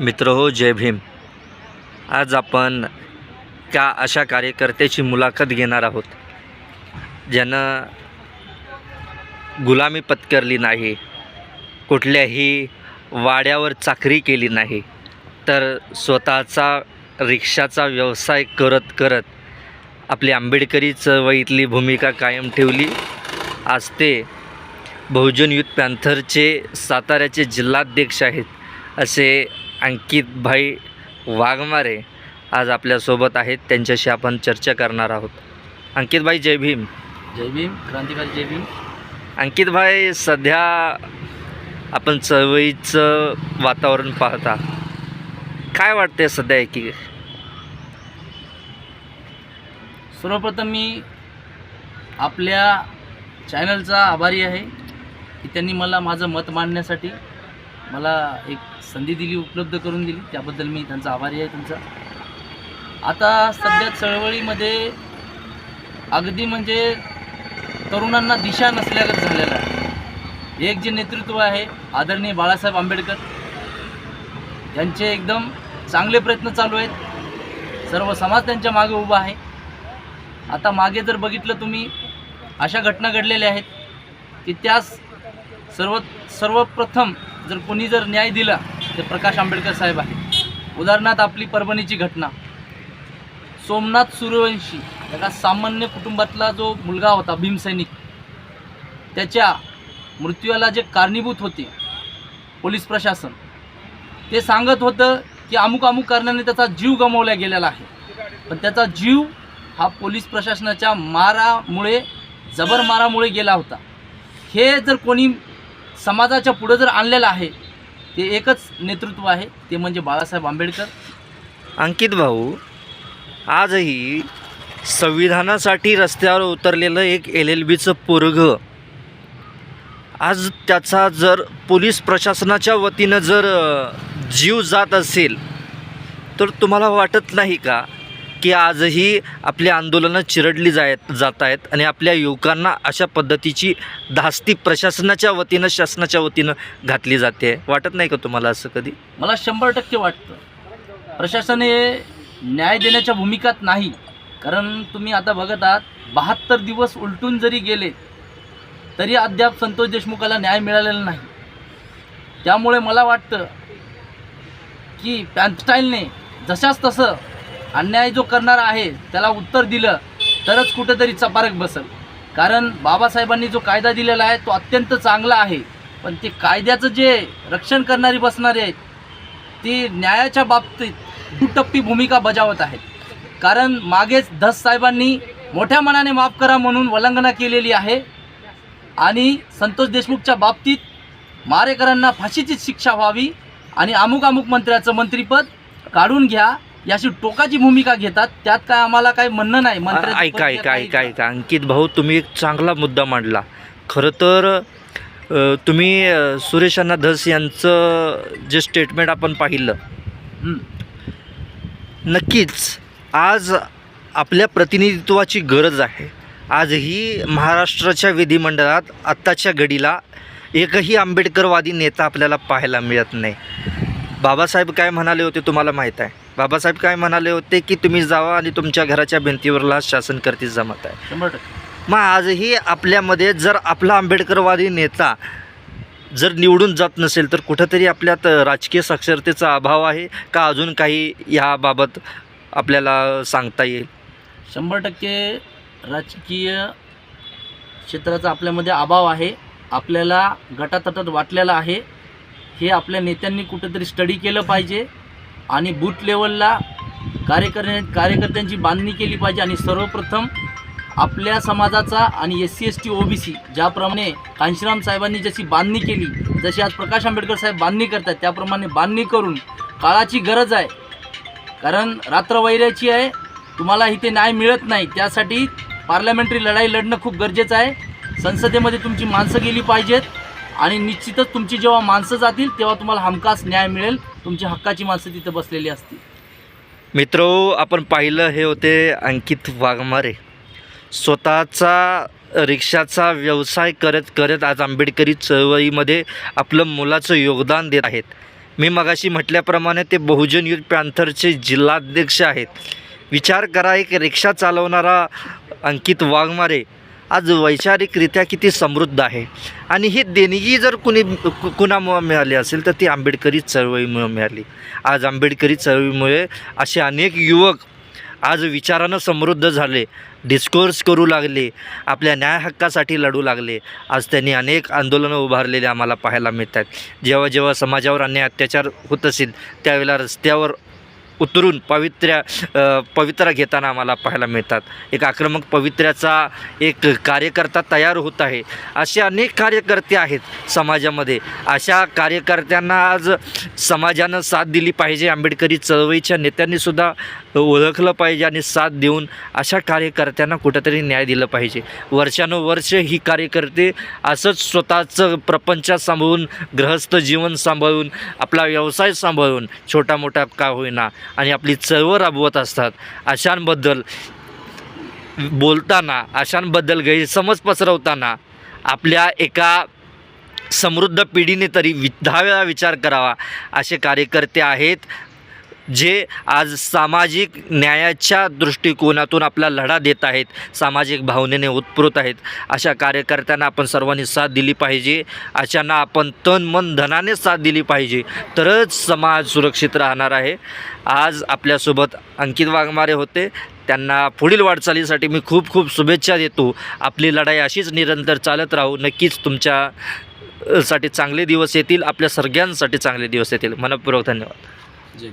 मित्र हो जय भीम. आज आपण त्या अशा कार्यकर्त्याची मुलाखत घेणार आहोत ज्यानं गुलामी पत्करली नाही कुठल्याही वाड्यावर चाकरी केली नाही तर स्वतःचा रिक्षाचा व्यवसाय करत करत आपली आंबेडकरी चळवळीतली भूमिका कायम ठेवली. आज ते बहुजन युथ पॅन्थरचे साताऱ्याचे जिल्हाध्यक्ष आहेत असे अंकितभाई वाघमारे आज आपल्यासोबत आहेत. त्यांच्याशी आपण चर्चा करणार आहोत. अंकितभाई जय भीम. जय भीम. क्रांतिकारी जय भीम. अंकितभाई सध्या आपण चळवळीचं वातावरण पाहता. काय वाटते सध्या की सर्वप्रथम मी आपल्या चॅनलचा आभारी आहे की त्यांनी मला माझं मत मांडण्यासाठी मला एक संधी दिली उपलब्ध करून दिली. त्याबद्दल मी त्यांचा आभारी आहे त्यांचा. आता सध्या चळवळीमध्ये अगदी म्हणजे तरुणांना दिशा नसल्यागत झालेलं आहे. एक जे नेतृत्व आहे आदरणीय बाळासाहेब आंबेडकर यांचे एकदम चांगले प्रयत्न चालू आहेत. सर्व समाज त्यांच्या मागे उभा आहे. आता मागे जर बघितलं तुम्ही अशा घटना घडलेल्या आहेत की त्यास सर्व सर्वप्रथम जर कोणी जर न्याय दिला तर प्रकाश आंबेडकर साहेब आहे उदाहरणार्थ आपली परभणीची घटना. सोमनाथ सूर्यवंशी एका सामान्य कुटुंबातला जो मुलगा होता भीमसैनिक त्याच्या मृत्यूला जे कारणीभूत होते पोलीस प्रशासन ते सांगत होतं की अमुक अमुक कारणाने त्याचा जीव गमावला गेलेला आहे. पण त्याचा जीव हा पोलीस प्रशासनाच्या मारामुळे जबर मारामुळे गेला होता. हे जर कोणी समाजाच्या पुढं जर आणलेलं आहे ते एकच नेतृत्व आहे ते म्हणजे बाळासाहेब आंबेडकर. अंकित भाऊ आजही संविधानासाठी रस्त्यावर उतरलेलं एक एल एल बीचं पोरगं. आज त्याचा जर पोलीस प्रशासनाच्या वतीनं जर जीव जात असेल तर तुम्हाला वाटत नाही का की आजही आपली आंदोलनं चिरडली जायत जात आहेत आणि आपल्या युवकांना अशा पद्धतीची धास्ती प्रशासनाच्या वतीनं शासनाच्या वतीनं घातली जाते. वाटत नाही का तुम्हाला असं कधी? मला शंभर टक्के वाटतं. प्रशासन हे न्याय देण्याच्या भूमिकात नाही. कारण तुम्ही आता बघत आहात बहात्तर दिवस उलटून जरी गेले तरी अद्याप संतोष देशमुखाला न्याय मिळालेला नाही. त्यामुळे मला वाटतं की पॅन्स्टाईलने जशाच तसं अन्याय जो करणारा आहे त्याला उत्तर दिलं तरच कुठंतरी चपारक बसल. कारण बाबासाहेबांनी जो कायदा दिलेला आहे तो अत्यंत चांगला आहे. पण ते कायद्याचं जे रक्षण करणारी बसणारे आहेत ती न्यायाच्या बाबतीत दुटप्पी भूमिका बजावत आहेत. कारण मागेच धस साहेबांनी मोठ्या मनाने माफ करा म्हणून वल्लंघना केलेली आहे. आणि संतोष देशमुखच्या बाबतीत मारेकरांना फाशीचीच शिक्षा व्हावी आणि अमुक अमुक मंत्र्याचं मंत्रिपद काढून घ्या. याची टोकाची भूमिका घेतात त्यात काय आम्हाला काही म्हणणं नाही मंत्र्याचं ऐका पद ऐका ऐका ऐका. अंकित भाऊ तुम्ही एक चांगला मुद्दा मांडला. खरं तर अ, तुम्ही अ, सुरेश अण्णा धस यांचं जे स्टेटमेंट आपण पाहिलं हं. नक्कीच आज आपल्या प्रतिनिधित्वाची गरज आहे. आजही महाराष्ट्राच्या विधिमंडळात आत्ताच्या घडीला एकही आंबेडकरवादी नेता आपल्याला पाहायला मिळत नाही. बाबासाहेब काय म्हणाले होते तुम्हाला माहीत आहे? बाबासाहेब काय म्हणाले होते की तुम्ही जावा आणि तुमच्या घराच्या भिंतीवरला शासन करतीच जमत आहे. शंभर टक्के. मग आजही आपल्यामध्ये जर आपला आंबेडकरवादी नेता जर निवडून जात नसेल तर कुठंतरी आपल्यात राजकीय साक्षरतेचा अभाव आहे का अजून काही याबाबत आपल्याला सांगता येईल? शंभर टक्के राजकीय क्षेत्राचा आपल्यामध्ये अभाव आहे. आपल्याला गटातटात वाटलेला आहे. हे आपल्या नेत्यांनी कुठंतरी स्टडी केलं पाहिजे आणि बूथ लेवलला कार्यकर्त्या कार्यकर्त्यांची बांधणी केली पाहिजे. आणि सर्वप्रथम आपल्या समाजाचा आणि S C S T O B C ज्याप्रमाणे कांशीराम साहेबांनी जशी बांधणी केली जशी आज प्रकाश आंबेडकर साहेब बांधणी करतात त्याप्रमाणे बांधणी करून काळाची गरज आहे. कारण रात्र वैराची आहे तुम्हाला इथे न्याय मिळत नाही. त्यासाठी पार्लमेंटरी लढाई लढणं खूप गरजेचं आहे. संसदेमध्ये तुमची माणसं गेली पाहिजेत. आणि निश्चितच तुमची जेव्हा माणसं जातील तेव्हा तुम्हाला हमखास न्याय मिळेल. तुमची हक्काची माणसं तिथं बसलेली असतील. मित्र आपण पाहिलं हे होते अंकित वाघमारे. स्वतःचा रिक्षाचा व्यवसाय करत करत आज आंबेडकरी चळवळीमध्ये आपलं मोलाचं योगदान देत आहेत. मी मगाशी म्हटल्याप्रमाणे ते बहुजन युथ पॅन्थरचे जिल्हाध्यक्ष आहेत. विचार करा एक रिक्षा चालवणारा अंकित वाघमारे आज वैचारिकरित्या किती समृद्ध आहे. आणि ही देणगी जर कुणी कु- कुणामुळं मिळाली असेल तर ती आंबेडकरी चळवळीमुळे मिळाली. आज आंबेडकरी चळवळीमुळे असे अनेक युवक आज विचारानं समृद्ध झाले डिस्कोर्स करू लागले आपल्या न्याय हक्कासाठी लढू लागले. आज त्यांनी अनेक आंदोलनं उभारलेली आम्हाला पाहायला मिळतात जेव्हा जेव्हा समाजावर अन्याय अत्याचार होत असेल त्यावेळेला रस्त्यावर उतरून पवित्र्या पवित्रा घेताना आम्हाला पाहायला मिळतात. एक आक्रमक पवित्र्याचा एक कार्यकर्ता तयार होत आहे. असे अनेक कार्यकर्ते आहेत समाजामध्ये. अशा कार्यकर्त्यांना आज समाजानं साथ दिली पाहिजे. आंबेडकरी चळवळीच्या नेत्यांनीसुद्धा ओळखलं पाहिजे आणि साथ देऊन अशा कार्यकर्त्यांना कुठंतरी न्याय दिलं पाहिजे. वर्षानुवर्ष ही कार्यकर्ते असंच स्वतःचं प्रपंच सांभाळून गृहस्थ जीवन सांभाळून आपला व्यवसाय सांभाळून छोटा मोठा का होईना आणि आपली चळवळ राबवत असतात. अशांबद्दल बोलताना अशांबद्दल गैरसमज पसरवताना आपल्या एका समृद्ध पिढीने तरी वि दहा वेळा विचार करावा असे कार्यकर्ते आहेत जे आज सामाजिक न्यायाच्या दृष्टिकोनातून आपला लढा देत आहेत सामाजिक भावनेने उत्प्रोत आहेत अशा कार्यकर्त्यांना आपण सर्वांनी साथ दिली पाहिजे अशांना आपण तन मन धनाने साथ दिली पाहिजे. तरच समाज सुरक्षित राहणार आहे. आज आपल्यासोबत अंकित वाघमारे होते. त्यांना पुढील वाटचालीसाठी मी खूप खूप शुभेच्छा देतो. आपली लढाई अशीच निरंतर चालत राहू. नक्कीच तुमच्या साठी चांगले दिवस येतील. आपल्या सगळ्यांसाठी चांगले दिवस येतील. मनपूर्वक धन्यवाद. जय